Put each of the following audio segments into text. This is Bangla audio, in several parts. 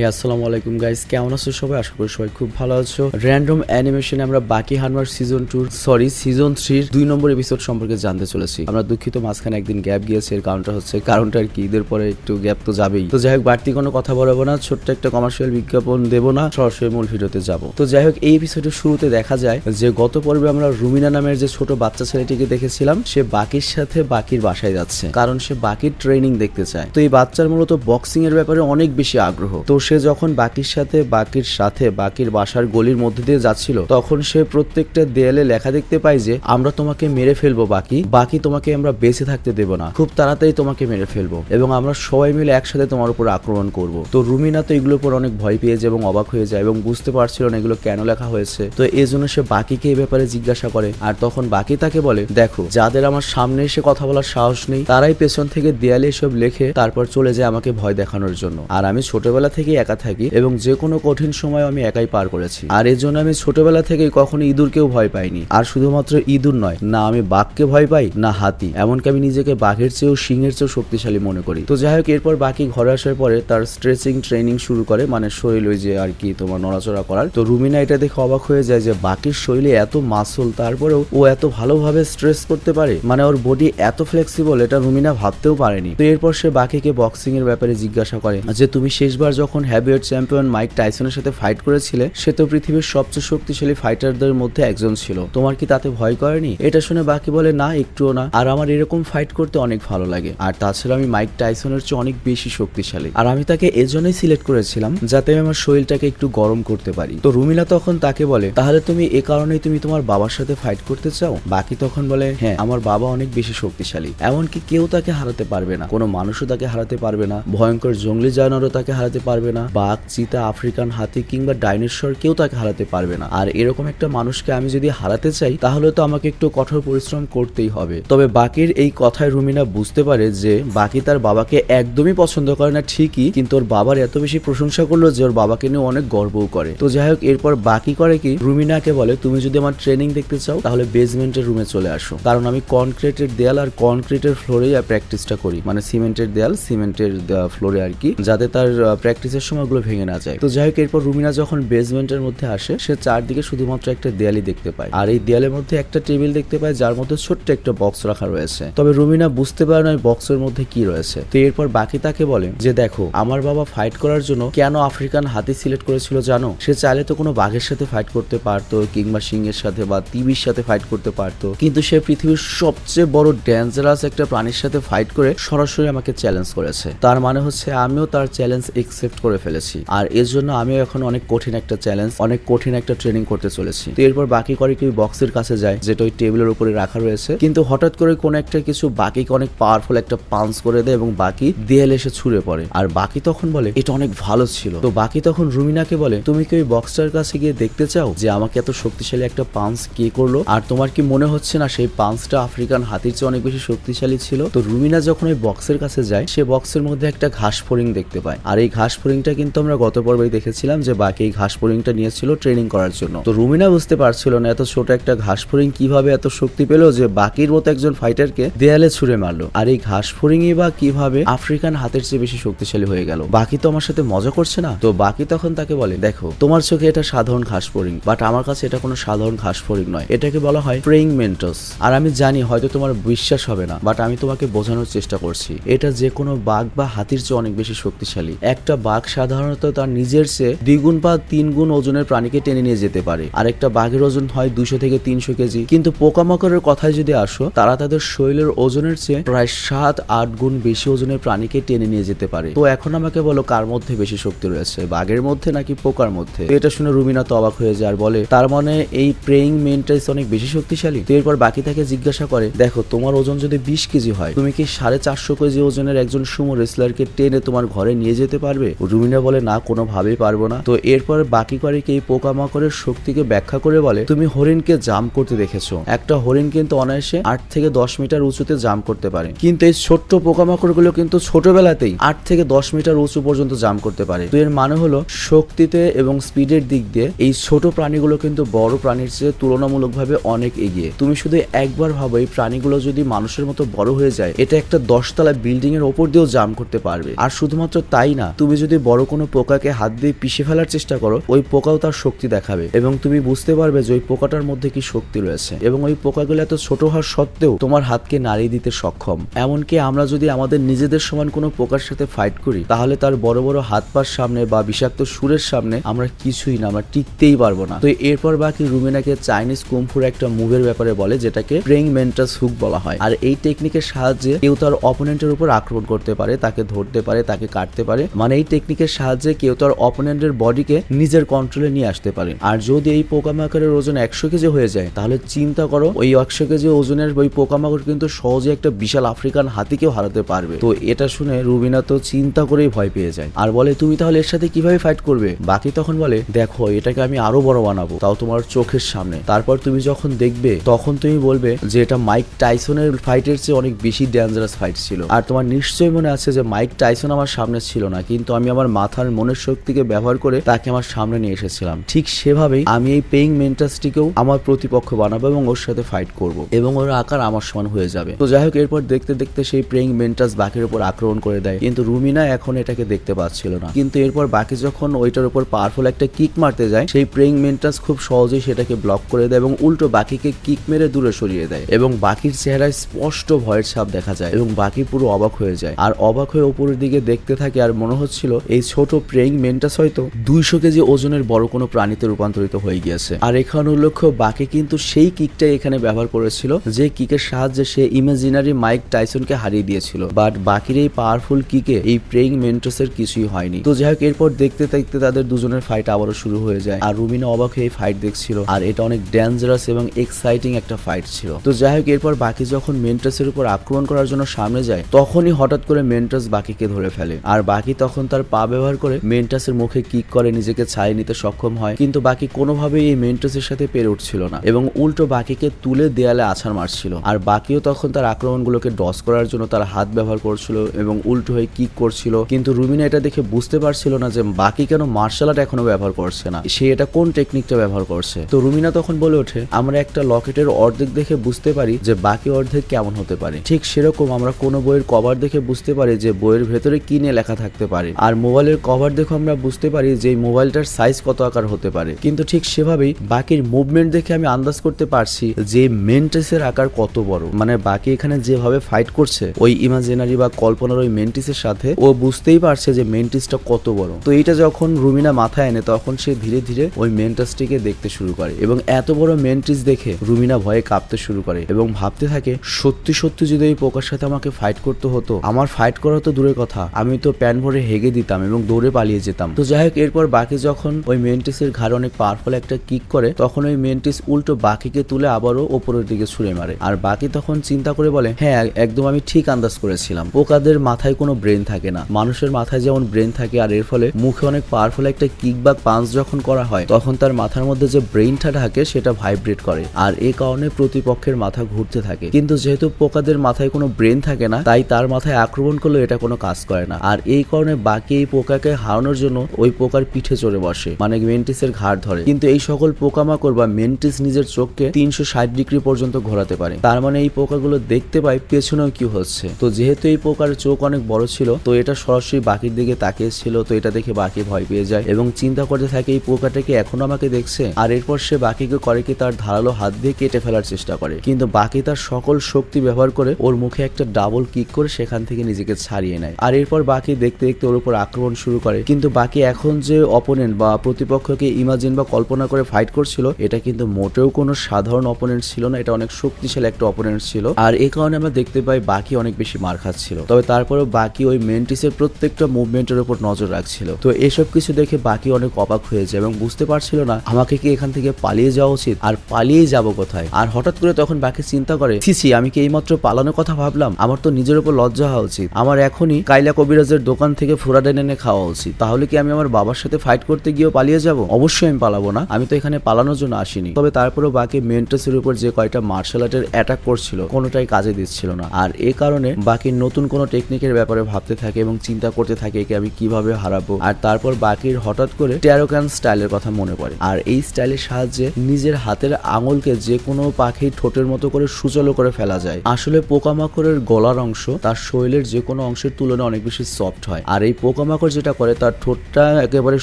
হে, আসসালামু আলাইকুম গাইস কেমন আছো সবাই? আশা করি সবাই খুব ভালো আছো। র্যান্ডম অ্যানিমেশনে আমরা বাকি হানমার সিজন টু সরি সিজন থ্রির দুই নম্বর এপিসোড সম্পর্কে জানতে চলেছি। আমরা দুঃখিত, মাঝখানে একদিন গ্যাপ গিয়েছে, এর কারণটা হচ্ছে, কারণটা আর কি, ঈদের পরে একটু গ্যাপ তো যাবেই। তো যাই হোক, বাড়তি কোনো কথা বলব না, ছোট্ট একটা কমার্শিয়াল বিজ্ঞাপন দেবো না, সরাসরি মূল ভিডিওতে যাব। তো যাই হোক, এই এপিসোডের শুরুতে দেখা যায় যে, গত পর্বে আমরা রুমিনা নামের যে ছোট বাচ্চা ছেলেটিকে দেখেছিলাম, সে বাকির সাথে বাকির বাসায় যাচ্ছে, কারণ সে বাকির ট্রেনিং দেখতে চায়। তো এই বাচ্চার মূলত বক্সিং এর ব্যাপারে অনেক বেশি আগ্রহ। তো সে যখন বাকির সাথে বাকির সাথে, বাকির বাসার গলির মধ্যে দিয়ে যাচ্ছিল, তখন সে প্রত্যেকটা দেয়ালে লেখা দেখতে পায় যে, আমরা তোমাকে মেরে ফেলব, বাকি। বাকি তোমাকে আমরা বেঁচে থাকতে দেব না। খুব তাড়াতাড়ি তোমাকে মেরে ফেলব এবং আমরা সবাই মিলে একসাথে তোমার উপর আক্রমণ করব। তো রুমিনা তো এগুলোর উপর অনেক ভয় পেয়ে যায় এবং অবাক হয়ে যায় এবং বুঝতে পারছিল না এগুলো কেন লেখা হয়েছে। তো এই জন্য সে বাকিকে এই ব্যাপারে জিজ্ঞাসা করে। আর তখন বাকি তাকে বলে, দেখো, যাদের আমার সামনে এসে কথা বলার সাহস নেই, তারাই পেছন থেকে দেয়ালে এসব লেখে তারপর চলে যায় আমাকে ভয় দেখানোর জন্য। আর আমি ছোটবেলা থেকেই একা থাকি এবং যে কোনো কঠিন সময় আমি একাই পার করেছি। আর এর জন্য আমি ছোটবেলা থেকে কখনো ইঁদুরকেও ভয় পাইনি। আর শুধুমাত্র ইঁদুর নয়, না আমি বাঘকে ভয় পাই, না হাতি। এমনকি আমি নিজেকে বাঘের চেয়েও সিংহের চেয়েও শক্তিশালী মনে করি। তো যাই হোক, এরপর বাকি ঘরে আসার পরে তার স্ট্রেচিং ট্রেনিং শুরু করে মানে শরীর ওই যে আর কি তোমার নড়াচড়া করার। তো রুমিনা এটা দেখে অবাক হয়ে যায় যে বাকির শরীরে এত মাসল তারপরেও ও এত ভালোভাবে স্ট্রেস করতে পারে? মানে ওর বডি এত ফ্লেক্সিবল এটা রুমিনা ভাবতেও পারেনি। তো এরপর সে বাকিকে বক্সিং এর ব্যাপারে জিজ্ঞাসা করে, যে তুমি শেষবার যখন হ্যাভিওয়েট চ্যাম্পিয়ন মাইক টাইসনের সাথে ফাইট করেছিলে, সে তো পৃথিবীর সবচেয়ে শক্তিশালী ফাইটারদের মধ্যে একজন ছিল। তোমার কি তাতে ভয় করেনি? এটা শুনে বাকি বলে, না, একটুও না। আর আমার এরকম ফাইট করতে অনেক ভালো লাগে। আর তাছাড়া আমি মাইক টাইসনের চেয়ে অনেক বেশি শক্তিশালী। আর আমি তাকে এজন্যই সিলেক্ট করেছিলাম, যাতে আমি আমার শরীরটাকে একটু গরম করতে পারি। তো রুমিলা তখন তাকে বলে, তাহলে তুমি এ কারণেই তুমি তোমার বাবার সাথে ফাইট করতে চাও? বাকি তখন বলে হ্যাঁ আমার বাবা অনেক বেশি শক্তিশালী। এমনকি কেউ তাকে হারাতে পারবে না। কোনো মানুষও তাকে হারাতে পারবে না। ভয়ঙ্কর জঙ্গলি জানোয়ারও তাকে হারাতে পারবে না। বাঘ চিতা আফ্রিকান হাতি কিংবা ডাইনোসর কেউ তাকে হারাতে পারবে না। আর এরকম একটা মানুষকে আমি যদি হারাতে চাই, তাহলে তো আমাকে একটু কঠোর পরিশ্রম করতেই হবে। তবে বাকির এই কথায় রুমিনা বুঝতে পারে যে বাকি তার বাবাকে একদমই পছন্দ করে না ঠিকই, কিন্তু ওর বাবার এত বেশি প্রশংসা করল যে, ওর বাবাকে নিয়ে অনেক গর্বও করে। তো যাই হোক, এরপর বাকি করে কি? রুমিনাকে বলে, তুমি যদি আমার ট্রেনিং দেখতে চাও, তাহলে বেসমেন্টের রুমে চলে আসো। কারণ আমি কনক্রিটের দেয়াল আর কনক্রিটের ফ্লোরেই প্র্যাকটিসটা করি। মানে সিমেন্টের দেয়াল, সিমেন্টের ফ্লোরে আর কি। যাতে তার প্র্যাকটিসের সময় ওগুলো ভেঙে না যায়। তো যাই হোক, এরপর রুমিনা যখন বেসমেন্টের মধ্যে আসে, সে চারদিকে শুধুমাত্র একটা দেয়ালই দেখতে পায়। আর এই দেয়ালের মধ্যে একটা টেবিল দেখতে পায়, যার মধ্যে ছোট্ট একটা বক্স রাখা রয়েছে। তবে রুমিনা বুঝতে পারে না বক্সের মধ্যে কি রয়েছে। তো এরপর বাকি তাকে বলে যে, দেখো, আমার বাবা ফাইট করার জন্য কেন আফ্রিকান হাতি সিলেক্ট করেছিল জানো? সে চাইলে তো কোনো বাঘের সাথে ফাইট করতে পারতো, কিংবা সিংহের সাথে বা টিভির সাথে ফাইট করতে পারতো। কিন্তু সে পৃথিবীর সবচেয়ে বড় ডেঞ্জারাস একটা প্রাণীর সাথে ফাইট করে সরাসরি আমাকে চ্যালেঞ্জ করেছে। তার মানে হচ্ছে, আমিও তার চ্যালেঞ্জ একসেপ্ট করে ফেলেছি। আর এর জন্য আমিও এখন অনেক কঠিন একটা চ্যালেঞ্জ অনেক কঠিন একটা ট্রেনিং করতে চলেছি। তো এরপর বাকি করে কি বক্সের কাছে যায়, যেটা ওই টেবিলের উপরে রাখা রয়েছে। কিন্তু হঠাৎ করে কোন একটা কিছু বাকিকে অনেক পাওয়ারফুল একটা পাঞ্চ করে দেয় এবং বাকি দেয়ালে এসে ছুঁড়ে পড়ে। আর বাকি তখন বলে, এটা অনেক ভালো ছিল। তো বাকি তখন রুমিনাকে বলে, তুমি কি ওই বক্সটার কাছে গিয়ে দেখতে চাও যে আমাকে এত শক্তিশালী একটা পাঞ্চ কে করল? আর তোমার কি মনে হচ্ছে না সেই পাঞ্চটা আফ্রিকান হাতির চেয়ে অনেক বেশি শক্তিশালী ছিল? তো রুমিনা যখন ওই বক্সের কাছে যায়, সে বক্সের মধ্যে একটা ঘাস ফড়িং দেখতে পায়। আর এই ঘাস ফড়িংটা কিন্তু আমরা গত পর্বেই দেখেছিলাম যে বাকি ঘাস ফড়িংটা নিয়েছিল ট্রেনিং করার জন্য। তো রুমিনা বুঝতে পারছিল না এত ছোট একটা ঘাস ফড়িং কীভাবে এত শক্তি পেল যে বাকির মতো একজন ফাইটারকে দেয়ালে ছুড়ে মারলো। আর এই ঘাস ফড়িংই বা কীভাবে আফ্রিকান হাতের চেয়ে বেশি শক্তিশালী হয়ে গেল। বাকি তো আমার সাথে মজা করছে না? তো বাকি তখন তাকে বলে, দেখো, তোমার চোখে এটা সাধারণ ঘাস ফড়িং বাট আমার কাছে এটা কোনো সাধারণ ঘাস ফড়িং নয়। এটাকে বলা হয় প্রেইং মেন্টস আর আমি জানি হয়তো তোমার বিশ্বাস হবে না বাট আমি তোমাকে বোঝানোর চেষ্টা করছি। এটা যে কোনো বাঘ বা হাতির চেয়ে অনেক বেশি শক্তিশালী। একটা বাঘ সাধারণত তার নিজের চেয়ে দ্বিগুণ বা তিন গুণ ওজনের প্রাণীকে টেনে নিয়ে যেতে পারে। আর একটা বাঘের ওজন হয় দুশো থেকে তিনশো কেজি। কিন্তু পোকামাকড়ের কথায় যদি আসো, তারা তাদের শরীরের ওজনের চেয়ে প্রায় সাত, আট গুণ বেশি ওজনের প্রাণীকে টেনে নিয়ে যেতে পারে। তো এখন আমাকে বলো, কার মধ্যে বেশি শক্তি রয়েছে? বাঘের মধ্যে নাকি পোকার মধ্যে? এটা শুনে রুমিনা তো অবাক হয়ে যায় আর বলে, তার মানে এই প্রেইং মেন্টাইস অনেক বেশি শক্তিশালী? তো এরপর বাকি তাকে জিজ্ঞাসা করে, দেখো, তোমার ওজন যদি বিশ কেজি হয়, তুমি কি সাড়ে চারশো কেজি ওজনের একজন সুমো রেসলারকে টেনে তোমার ঘরে নিয়ে যেতে পারবে? রুমিনা বলে, না, কোনোভাবেই পারব না। তো এরপর বাকি করে কি এই পোকামাকড়ের শক্তিকে ব্যাখ্যা করে বলে, তুমি হরিণকে জাম করতে দেখেছ। একটা হরিণ কিন্তু অনায়াসে আট থেকে দশ মিটার উঁচুতে জাম করতে পারে। কিন্তু এই ছোট্ট পোকামাকড়গুলো কিন্তু ছোটবেলাতেই আট থেকে দশ মিটার উঁচু পর্যন্ত জাম করতে পারে। তো এর মানে হলো, শক্তিতে এবং স্পিডের দিক দিয়ে এই ছোট প্রাণীগুলো কিন্তু বড় প্রাণীর চেয়ে তুলনামূলকভাবে অনেক এগিয়ে। তুমি শুধু একবার ভাবো, এই প্রাণীগুলো যদি মানুষের মতো বড় হয়ে যায়, এটা একটা দশতলা বিল্ডিং এর ওপর দিয়েও জাম করতে পারবে। আর শুধুমাত্র তাই না, তুমি যদি বড় কোনো পোকাকে হাত দিয়ে পিষে ফেলার চেষ্টা করো, ওই পোকাও তার শক্তি দেখাবে। এবং তুমি বুঝতে পারবে যে ওই পোকাটার মধ্যে কি শক্তি রয়েছে। এবং ওই পোকাগুলো এত ছোট হওয়ার সত্ত্বেও তোমার হাতকে নাড়িয়ে দিতে সক্ষম। এমনকি আমরা যদি আমাদের নিজেদের সমান কোনো পোকার সাথে ফাইট করি, তাহলে তার বড় বড় হাত পার সামনে বা বিষাক্ত সুরের সামনে আমরা কিছুই না, আমরা টিকতেই পারব না। তো এরপর বাকি রুমিনাকে চাইনিজ কুমফুর একটা মুভের ব্যাপারে বলে, যেটাকে প্রেইং মেন্টাস হুক বলা হয়। আর এই টেকনিকের সাহায্যে কেউ তার অপোনেন্টের উপর আক্রমণ করতে পারে, তাকে ধরতে পারে, তাকে কাটতে পারে। মানে এই টেকনিকের সাহায্যে কেউ তার অপোনেন্টের বডিকে নিজের কন্ট্রোলে নিয়ে আসতে পারে। আর যদি এই পোকামাকড়ের ওজন একশো কেজি হয়ে যায়, তাহলে চিন্তা করো, ওই একশো কেজি ওজনের ওই পোকামাকড় কিন্তু সহজে একটা বিশাল আফ্রিকান হাতিকেও হারাতে পারবে। তো এটা শুনে রুবিনা তো চিন্তা করেই ভয় পেয়ে যায়। আর বলে, তুমি তাহলে এর সাথে কীভাবে ফাইট করবে? বাকি তখন বলে, দেখো, এটাকে আমি আরও বড় বানাবো, তাও তোমার চোখের সামনে। তারপর তুমি যখন দেখবে, তখন তুমি বলবে যে, এটা মাইক টাইসনের ফাইটের চেয়ে অনেক বেশি ডেঞ্জারাস ফাইট ছিল। আর তোমার নিশ্চয়ই মনে আছে যে, মাইক টাইসন আমার সামনে ছিল না, কিন্তু আমি আমার মাথার মনের শক্তিকে ব্যবহার করে তাকে আমার সামনে নিয়ে এসেছিলাম। ঠিক সেভাবেই আমি এই পেইং মেন্টাসটিকেও আমার প্রতিপক্ষ বানাবো এবং ওর সাথে ফাইট করব এবং ওর আকার আমার সমান হয়ে যাবে। তো যাই হোক, এরপর দেখতে দেখতে সেই প্রেইং মেন্টাস বাকির উপর আক্রমণ করে দেয়। কিন্তু রুমিনা এখন এটাকে দেখতে পাচ্ছিল না। কিন্তু এরপর বাকি যখন ওইটার উপর পাওয়ারফুল একটা কিক মারতে যায়, সেই প্রেইং মেন্টাস খুব সহজেই সেটাকে ব্লক করে দেয় এবং উল্টো বাকিকে কিক মেরে দূরে সরিয়ে দেয় এবং বাকির চেহারায় স্পষ্ট ভয়ের ছাপ দেখা যায় এবং বাকি পুরো অবাক হয়ে যায়। আর অবাক হয়ে উপরের দিকে দেখতে থাকে আর মনে হচ্ছিল এই ছোট প্রেইং মেন্টাস হয়তো দুইশো কেজি ওজনের বড় কোনো প্রাণীতে রূপান্তরিত হয়ে গিয়েছে। আর এখানে উল্লেখ্য বাকি কিন্তু সেই কিকটাই এখানে ব্যবহার করেছিল, যে কিকের সাহায্যে সে ইমাজিনারি মাইক টাইসনকে হারিয়ে দিয়েছিল। বাট বাকির এই পাওয়ারফুল কিকে, এই প্রেইং মেন্টাসের কিছুই হয়নি। তো যাই হোক, এরপর দেখতে দেখতে তাদের দুজনের ফাইট আবারও শুরু হয়ে যায়। আর রুমিনা অবাক হয়ে ফাইট দেখছিল। আর এটা অনেক ডেঞ্জারাস এবং এক্সাইটিং একটা ফাইট ছিল। তো যাই হোক, এরপর বাকি যখন মেন্টাসের উপর আক্রমণ করার জন্য সামনে যায়, তখনই হঠাৎ করে মেন্টাস বাকিকে ধরে ফেলে। আর বাকি তখন তার পা ব্যবহার করে মেন্টাসের মুখে কিক করে, নিজেকে ছাড়িয়ে নিতে সক্ষম হয়। কিন্তু বাকি কোনোভাবেই এই মেন্টাসের সাথে পেরে উঠছিল না এবং উল্টো বাকিকে তুলে দেয়ালে আছাড় মারছিল। আর বাকিও তখন তার আক্রমণগুলোকে ডস করার জন্য তার হাত ব্যবহার করছিল এবং উল্টো হয়ে কিক করছিল। কিন্তু রুমিনা এটা দেখে বুঝতে পারছিল না যে বাকি কেন মার্শাল আর্ট এখনও ব্যবহার করছে না। সে এটা কোন টেকনিকটা ব্যবহার করছে? তো রুমিনা তখন বলে ওঠে, আমরা একটা লকেটের অর্ধেক দেখে বুঝতে পারি যে বাকি অর্ধেক কেমন হতে পারে। ঠিক সেরকম আমরা কোনো বইয়ের কভার দেখে বুঝতে পারি যে বইয়ের ভেতরে কি নিয়ে লেখা থাকতে পারে। আর মোবাইলের কভার দেখে আমরা বুঝতে পারি যে মোবাইলটার সাইজ কত আকার হতে পারে। কিন্তু ঠিক সেভাবেই বাকির মুভমেন্ট দেখে আমি আন্দাজ করতে পারছি যে মেন্টিসের আকার কত বড়। মানে বাকি এখানে যেভাবে ফাইট করছে, ওই ইমাজিনারি বা কল্পনার ওই মেন্টিসের সাথে, ও বুঝতেই পারছে যে মেন্টিসটা কত বড়। তো এইটা যখন রুমিনা মাথায় এনে, তখন সে ধীরে ধীরে ওই মেন্টাসটিকে দেখতে শুরু করে এবং এত বড় মেন্টিস দেখে রুমিনা ভয়ে কাঁপতে শুরু করে এবং ভাবতে থাকে, সত্যি সত্যি যদি এই পোকার সাথে আমাকে ফাইট করতে হতো, আমার ফাইট করা তো দূরের কথা, আমি তো প্যান ভরে হেগে দিতাম। এবং দৌড়ে পালিয়ে যেতাম। তো যাই হোক, এরপর বাকি যখন ওই মেন্টিসের ঘাড়ে অনেক পাওয়ারফুল একটা কিক করে, তখন ওই মেন্টিস উল্টো বাকিকে তুলে আবারও ওপরের দিকে ছুড়ে মারে। আর বাকি তখন চিন্তা করে বলে হ্যাঁ একদম আমি ঠিক আন্দাজ করেছিলাম। পোকাদের মাথায় কোনো ব্রেন থাকে না। মানুষের মাথায় যেমন ব্রেন থাকে, আর এর ফলে মুখে অনেক পাওয়ারফুল একটা কিক বা পাঞ্চ যখন করা হয়, তখন তার মাথার মধ্যে যে ব্রেনটা থাকে সেটা ভাইব্রেট করে। আর এই কারণে প্রতিপক্ষের মাথা ঘুরতে থাকে। কিন্তু যেহেতু পোকাদের মাথায় কোনো ব্রেন থাকে না, তাই তার মাথায় আক্রমণ করলে এটা কোনো কাজ করে না। আর এই কারণে বাকি এই পোকাকে হারানোর জন্য ওই পোকার পিঠে চড়ে বসে মানে মেন্টিসের ঘাড় ধরে। কিন্তু এই সকল পোকামাকড় বা মেন্টিস নিজের চোখকে তিনশো ষাট ডিগ্রি পর্যন্ত ঘোরাতে পারে। তার মানে এই পোকাগুলো দেখতে পায় পেছনেও কি হচ্ছে? তো যেহেতু এই পোকার চোখ অনেক বড় ছিল, তো এটা সরাসরি বাকির দিকে তাকিয়েছিল, তো এটা দেখে বাকি ভয় পেয়ে যায় এবং চিন্তা করতে থাকে, এই পোকাটাকে এখনও আমাকে দেখছে? আর এরপর সে বাকিকে করে কি তার ধারালো হাত দিয়ে কেটে ফেলার চেষ্টা করে। কিন্তু বাকি তার সকল শক্তি ব্যবহার করে ওর মুখে একটা ডাবল কিক করে সেখান থেকে নিজেকে ছাড়িয়ে নেয়। আর এরপর বাকি দেখতে দেখতে ওর উপর আক্রমণ শুরু করে। কিন্তু বাকি এখন যে অপোনেন্ট বা প্রতিপক্ষকে ইমাজিন বা কল্পনা করে ফাইট করছিল, এটা কিন্তু মোটেও কোনো সাধারণ অপোনেন্ট ছিল না, এটা অনেক শক্তিশালী একটা অপোনেন্ট ছিল। আর এই কারণে আমরা দেখতে পাই বাকি অনেক বেশি মার খাচ্ছিল। তবে তারপরেও বাকি ওই মেন্টিসের প্রত্যেকটা মুভমেন্টের উপর নজর রাখছিল। তো এসব কিছু দেখে বাকি অনেক অবাক হয়ে যায় এবং বুঝতে পারছিল না, আমাকে কি এখান থেকে পালিয়ে যাওয়া উচিত? আর পালিয়ে যাব কোথায়? আর হঠাৎ করে তখন বাকি চিন্তা করে ছিছি আমি কি এইমাত্র পালানোর কথা ভাবলাম? আমার তো নিজের উপর লজ্জা হওয়া উচিত। আমার এখনই কাইলা কবিরাজের দোকান থেকে ফোরাডেন এনে খাওয়া উচিত। তাহলে কি আমি আমার বাবার সাথে ফাইট করতে গিয়েও পালিয়ে যাব? অবশ্যই আমি পালাবো না। আমি তো এখানে পালানোর জন্য আসিনি। তবে তারপরেও বাকি মেন্টাসের উপর যে কয়টা মার্শাল আর্টের অ্যাটাক করছিল, কোনোটাই কাজে দিচ্ছিল না। আর এই কারণে বাকি নতুন কোনো টেকনিকের ব্যাপারে ভাবতে থাকে এবং চিন্তা করতে থাকে একে আমি কীভাবে হারাবো। আর তারপর বাকির হঠাৎ করে টেরোক্যান স্টাইলের কথা মনে পড়ে। আর এই স্টাইলের সাহায্যে নিজের হাতের আঙুলকে যে কোনো পাখির ঠোঁটের মতো করে সুচলো করে ফেলা যায়। আসলে পোকামাকড়ের গলার অংশ তার শরীরের যে কোনো অংশের তুলনায় অনেক বেশি সফট হয়। আর এই পোকামাকড় পোকামাকড় যেটা করে, তার ঠোঁটটা একেবারে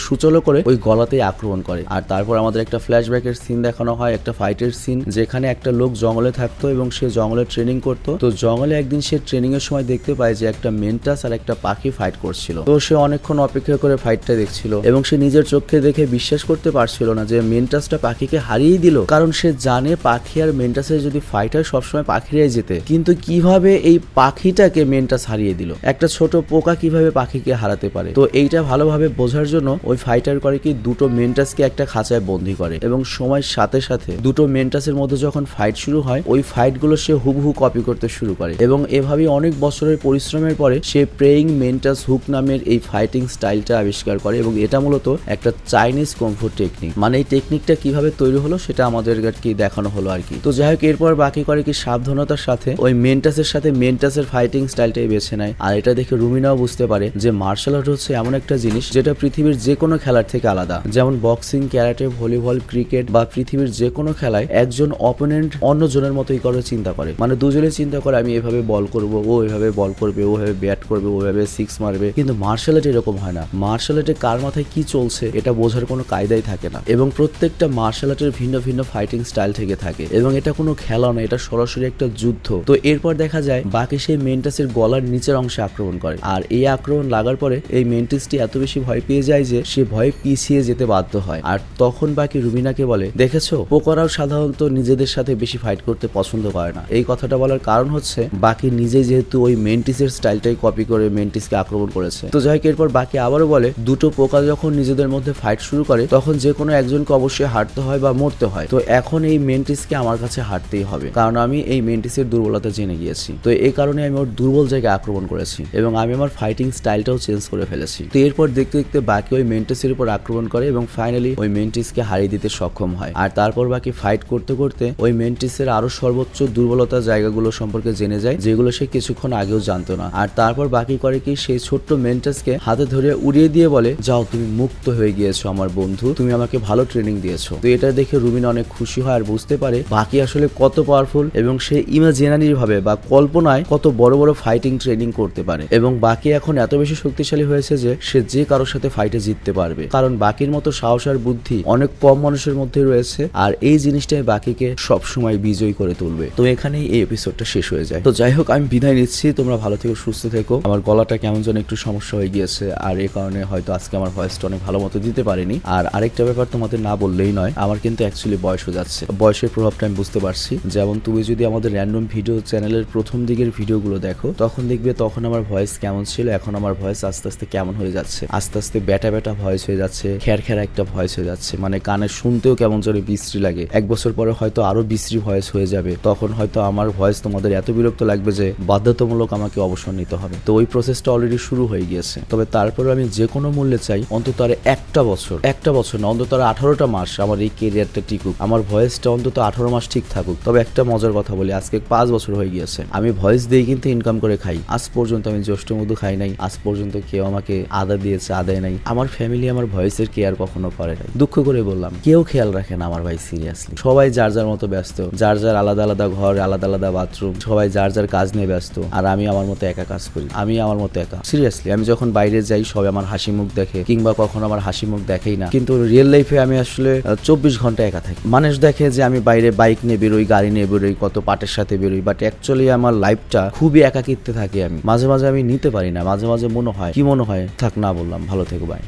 সুচলো করে ওই গলাতেই আক্রমণ করে। আর তারপর আমাদের একটা ফ্ল্যাশব্যাকের সিন দেখানো হয়, একটা ফাইটের সিন যেখানে একটা লোক জঙ্গলে থাকতো এবং সে জঙ্গলে ট্রেনিং করতো। তো জঙ্গলে একদিন সে ট্রেনিং এর সময় দেখতে পায় যে একটা মেন্টাস আর একটা পাখি ফাইট করছিল। তো সে অনেকক্ষণ অপেক্ষা করে ফাইটটা দেখছিল এবং সে নিজের চোখে দেখে বিশ্বাস করতে পারছিল না যে মেন্টাসটা পাখিকে হারিয়ে দিল। কারণ সে জানে পাখি আর মেন্টাসের যদি ফাইট হয়, সবসময় পাখিরাই যেতে কিন্তু কীভাবে এই পাখিটাকে মেন্টাস হারিয়ে দিল? একটা ছোট পোকা কীভাবে পাখিকে হারাতে পারে। তো এইটা ভালোভাবে বোঝার জন্য ওই ফাইটার করে কি দুটো মেন্টাসকে একটা খাঁচায় বন্দি করে এবং সময়ের সাথে সাথে দুটো মেন্টাসের মধ্যে যখন ফাইট শুরু হয়, ওই ফাইটগুলো সে হুবহু কপি করতে শুরু করে এবং এভাবে অনেক বছরের পরিশ্রমের পরে সে প্রেইং মেন্টাস হুক নামের এই ফাইটিং স্টাইলটা আবিষ্কার করে এবং এটা মূলত একটা চাইনিজ কমফোর্ট টেকনিক মানে এই টেকনিকটা কীভাবে তৈরি হলো সেটা আমাদের কি দেখানো হলো আর কি। তো যাই হোক, এরপর বাকি করে কি সাবধানতার সাথে ওই মেন্টাসের সাথে মেন্টাসের ফাইটিং স্টাইলটাই বেছে নেয়। আর এটা দেখে রুমিনাও বুঝতে পারে যে মার্শাল আর্ট হচ্ছে এমন একটা জিনিস যেটা পৃথিবীর যে কোনো খেলার থেকে আলাদা। যেমন বক্সিং, ক্যারাটে, ভলিবল, ক্রিকেট বা পৃথিবীর যে কোনো খেলায় একজন অপোনেন্ট অন্য জনের মতোই করে চিন্তা করে। মানে দুজনে চিন্তা করে, আমি এভাবে বল করব, ও এভাবে বল করবে, ও এভাবে ব্যাট করবে, ও এভাবে সিক্স মারবে। কিন্তু মার্শাল আর্ট এরকম হয় না। মার্শাল আর্টে কার মাথায় কি চলছে, এটা বোঝার কোনো কায়দাই থাকে না। এবং প্রত্যেকটা মার্শাল আর্টের ভিন্ন ভিন্ন ফাইটিং স্টাইল থেকে থাকে। এবং এটা কোনো খেলা নয়, এটা সরাসরি একটা যুদ্ধ। তো এরপর দেখা যায়, বাকি সেই মেন্টাসের গলার নিচের অংশে আক্রমণ করে। আর এই আক্রমণ লাগার পরে এই মেন্টিসটি এত বেশি ভয় পেয়ে যায় যে সে ভয়ে পিছিয়ে যেতে বাধ্য হয়। আর তখন বাকি রুবিনাকে বলে, দেখেছ? পোকরাও সাধারণত নিজেদের সাথে বেশি ফাইট করতে পছন্দ করে না। এই কথাটা বলার কারণ হচ্ছে, বাকি নিজে যেহেতু ওই মেন্টিসের স্টাইলটাই কপি করে মেন্টিসকে আক্রমণ করেছে। তো যাই হোক, এরপর বাকি আবারও বলে, দুটো পোকা যখন নিজেদের মধ্যে ফাইট শুরু করে, তখন যে কোনো একজনকে অবশ্যই হারতে হয় বা মরতে হয়। তো এখন এই মেন্টিসকে আমার কাছে হারতেই হবে, কারণ আমি এই মেন্টিসের দুর্বলতা জেনে গিয়েছি। তো এই কারণে আমি ওর দুর্বল জায়গায় আক্রমণ করেছি এবং আমি আমার ফাইটিং স্টাইলটাও চেঞ্জ করে ফেলেছি। তো এরপর দেখতে দেখতে বাকি ওই মেন্টিসের উপর আক্রমণ করে এবং ফাইনালি ওই মেন্টিসকে হারিয়ে দিতে সক্ষম হয়। আর তারপর বাকি ফাইট করতে করতে ওই মেন্টিসের আরও সর্বোচ্চ দুর্বলতা জায়গাগুলো সম্পর্কে জেনে যায়, যেগুলো সে কিছুক্ষণ আগেও জানতো না। আর তারপর বাকি করে কি সেই ছোট্ট মেন্টাসকে হাতে ধরে উড়িয়ে দিয়ে বলে, যাও, তুমি মুক্ত হয়ে গিয়েছো আমার বন্ধু, তুমি আমাকে ভালো ট্রেনিং দিয়েছ। তো এটা দেখে রুবিন অনেক খুশি হয় আর বুঝতে পারে বাকি আসলে কত পাওয়ারফুল এবং সে ইমাজিনারি ভাবে বা কল্পনায় কত বড় বড় ফাইটিং ট্রেনিং করতে পারে। এবং বাকি এখন এত বেশি শক্তিশালী হয়েছে যে সে যে কারোর সাথে ফাইটে জিততে পারবে। কারণ বাকির মতো সাহস আর বুদ্ধি অনেক কম মানুষের মধ্যে রয়েছে আর এই জিনিসটাই বাকিকে সব সময় বিজয়ী করে তুলবে। তো এখানেই এই এপিসোডটা শেষ হয়ে যায়। তো যাই হোক, আমি বিদায় নিচ্ছি। তোমরা ভালো থেকো, সুস্থ থেকো। আমার গলাটা কেমন যেন একটু সমস্যা হয়ে গিয়েছে আর এই কারণে হয়তো আজকে আমার ভয়েসটা অনেক ভালো মতো দিতে পারিনি। আর আরেকটা ব্যাপার তোমাদের না বললেই নয়, আমার কিন্তু অ্যাকচুয়ালি বয়স হয়ে যাচ্ছে। বয়সের প্রভাবটা আমি বুঝতে পারছি। যেমন তুমি যদি আমাদের র্যান্ডম ভিডিও চ্যানেলের প্রথম দিকের ভিডিওগুলো দেখো, তখন দেখবে তখন আমার ভয়েস কেমন ছিল, এখন আমার ভয়েস আস্তে আস্তে কেমন হয়ে যাচ্ছে। আস্তে আস্তে ব্যাটা ব্যাটা ভয়েস হয়ে যাচ্ছে খের খেরা একটা ভয়েস হয়ে যাচ্ছে। মানে কানে শুনতেও কেমন যেন বিশ্রী লাগে। এক বছর পরে হয়তো আরও বিশ্রী ভয়েস হয়ে যাবে। তখন হয়তো আমার ভয়েস তোমাদের এত বিরক্ত লাগবে যে বাধ্যতামূলক আমাকে অবসর নিতে হবে। তো ওই প্রসেসটা অলরেডি শুরু হয়ে গিয়েছে। তবে তারপরে আমি যে কোনো মূল্যে চাই, অন্তত আর একটা বছর একটা বছর না, অন্তত আর আঠারোটা মাস আমার এই কেরিয়ারটা টিকুক। আমার ভয়েসটা অন্তত আঠারো মাস ঠিক থাকুক। তবে একটা মজার কথা বলি, আজকে পাঁচ বছর হয়ে গিয়েছে। আমি ভয়েস দিয়ে কিন্তু ইনকাম করে খাই। আজ পর্যন্ত আমি জ্যৈষ্ঠ মধু খাই নাই, আজ পর্যন্ত কেউ আমাকে আদা দিয়েছে, আদায় নাই। আমার ফ্যামিলি আমার ভয়েসের কেয়ার কখনো করে নাই। দুঃখ করে বললাম, কেউ খেয়াল রাখে না আমার ভাই সিরিয়াসলি সবাই যার যার মতো ব্যস্ত, যার যার আলাদা আলাদা ঘর, আলাদা আলাদা বাথরুম সবাই যার যার কাজ নিয়ে ব্যস্ত, আর আমি আমার মতো একা কাজ করি। আমি আমার মতো একা। সিরিয়াসলি আমি যখন বাইরে যাই, সবাই আমার হাসি মুখ দেখে, কিংবা কখনো আমার হাসি মুখ দেখেই না। কিন্তু রিয়েল লাইফে আমি আসলে চব্বিশ ঘণ্টা একা থাকি। মানুষ দেখে যে আমি বাইরে বাইক নিয়ে বেরোই, গাড়ি নিয়ে বেরোই, কত পাটের সাথে বেরোই বাট অ্যাকচুয়ালি আমার লাইফটা খুবই একাকিত্বে থাকি আমি। মাঝে মাঝে আমি নিতে পারি না, মাঝে মাঝে মনে হয়, কি মনে হয়। থাক না বললাম। ভালো থেকো বাই